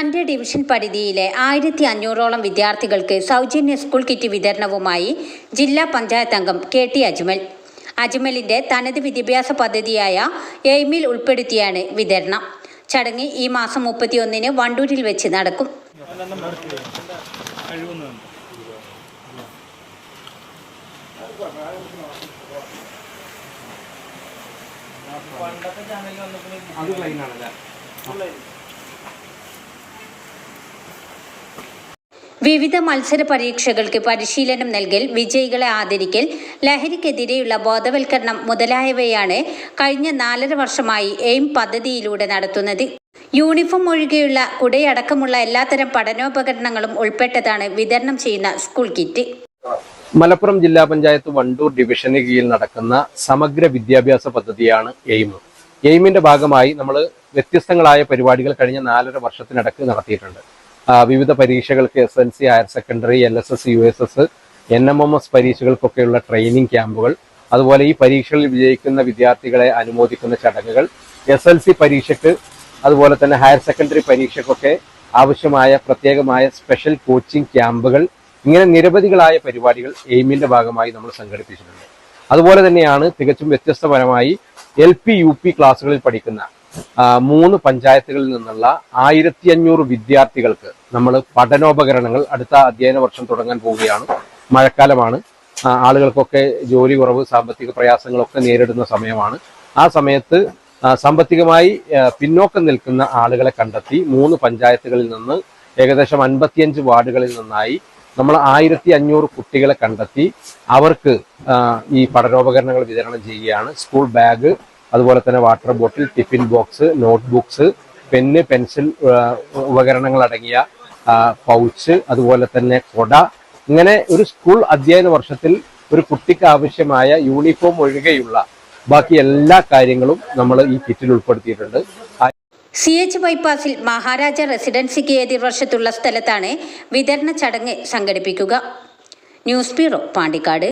തന്റെ ഡിവിഷൻ പരിധിയിലെ ആയിരത്തി അഞ്ഞൂറോളം വിദ്യാർത്ഥികൾക്ക് സൗജന്യ സ്കൂൾ കിറ്റ് വിതരണവുമായി ജില്ലാ പഞ്ചായത്ത് അംഗം കെ ടി അജ്മൽ. അജ്മലിന്റെ തനത് വിദ്യാഭ്യാസ പദ്ധതിയായ എയിമിൽ ഉൾപ്പെടുത്തിയാണ് വിതരണം. ചടങ്ങ് ഈ മാസം മുപ്പത്തിയൊന്നിന് വണ്ടൂരിൽ വെച്ച് നടക്കും. അത് ക്ലൈൻ ആണല്ലേ? വിവിധ മത്സര പരീക്ഷകൾക്ക് പരിശീലനം നൽകൽ വിജയികളെ ആദരിക്കൽ ലഹരിക്കെതിരെയുള്ള ബോധവൽക്കരണം മുതലായവയാണ് കഴിഞ്ഞ നാലര വർഷമായി എയിം പദ്ധതിയിലൂടെ നടത്തുന്നത്. യൂണിഫോം ഒഴികെയുള്ള കുടയടക്കമുള്ള എല്ലാത്തരം പഠനോപകരണങ്ങളും ഉൾപ്പെട്ടതാണ് വിതരണം ചെയ്യുന്ന സ്കൂൾ കിറ്റ്. മലപ്പുറം ജില്ലാ പഞ്ചായത്ത് വണ്ടൂർ ഡിവിഷന് കീഴിൽ നടക്കുന്ന സമഗ്ര വിദ്യാഭ്യാസ പദ്ധതിയാണ് എയിം. എയിമിന്റെ ഭാഗമായി നമ്മൾ വ്യത്യസ്തങ്ങളായ പരിപാടികൾ കഴിഞ്ഞ നാലര വർഷത്തിനിടക്ക് നടത്തിയിട്ടുണ്ട്. വിവിധ പരീക്ഷകൾക്ക് S L C higher secondary L S S U S S N M M S പരീക്ഷകൾക്കൊക്കെയുള്ള training ക്യാമ്പുകൾ അതുപോലെ ഈ പരീക്ഷകളിൽ വിജയിക്കുന്ന വിദ്യാർത്ഥികളെ അനുമോദിക്കുന്ന ചടങ്ങുകൾ എസ് എൽ സി പരീക്ഷയ്ക്ക് അതുപോലെ തന്നെ ഹയർ സെക്കൻഡറി പരീക്ഷയ്ക്കൊക്കെ ആവശ്യമായ പ്രത്യേകമായ സ്പെഷ്യൽ കോച്ചിങ് ക്യാമ്പുകൾ ഇങ്ങനെ നിരവധികളായ പരിപാടികൾ എയിമിന്റെ ഭാഗമായി നമ്മൾ സംഘടിപ്പിച്ചിട്ടുണ്ട്. അതുപോലെ തന്നെയാണ് തികച്ചും വ്യത്യസ്തപരമായി എൽ പി യു പി ക്ലാസ്സുകളിൽ പഠിക്കുന്ന മൂന്ന് പഞ്ചായത്തുകളിൽ നിന്നുള്ള ആയിരത്തി അഞ്ഞൂറ് വിദ്യാർത്ഥികൾക്ക് നമ്മൾ പഠനോപകരണങ്ങൾ അടുത്ത അധ്യയന വർഷം തുടങ്ങാൻ പോവുകയാണ്. മഴക്കാലമാണ്. ആളുകൾക്കൊക്കെ ജോലി കുറവ് സാമ്പത്തിക പ്രയാസങ്ങളൊക്കെ നേരിടുന്ന സമയമാണ്. ആ സമയത്ത് സാമ്പത്തികമായി പിന്നോക്കം നിൽക്കുന്ന ആളുകളെ കണ്ടെത്തി മൂന്ന് പഞ്ചായത്തുകളിൽ നിന്ന് ഏകദേശം അൻപത്തിയഞ്ച് വാർഡുകളിൽ നിന്നായി നമ്മൾ ആയിരത്തി അഞ്ഞൂറ് കുട്ടികളെ കണ്ടെത്തി അവർക്ക് ഈ പഠനോപകരണങ്ങൾ വിതരണം ചെയ്യുകയാണ്. സ്കൂൾ ബാഗ് അതുപോലെ തന്നെ water bottle tiffin box notebooks pen pencil ഉപകരണങ്ങൾ അടങ്ങിയ പൗച്ച് അതുപോലെ തന്നെ കൊട. ഇങ്ങനെ ഒരു സ്കൂൾ അധ്യയന വർഷത്തിൽ ഒരു കുട്ടിക്ക് ആവശ്യമായ യൂണിഫോം ഒഴികെയുള്ള ബാക്കി എല്ലാ കാര്യങ്ങളും നമ്മൾ ഈ കിറ്റിൽ ഉൾപ്പെടുത്തിയിട്ടുണ്ട്. സി എച്ച് ബൈപ്പാസിൽ മഹാരാജ റെസിഡൻസിക്ക് എതിർവശത്തുള്ള സ്ഥലത്താണ് വിതരണ ചടങ്ങ് സംഘടിപ്പിക്കുക. News bureau Pandikkad.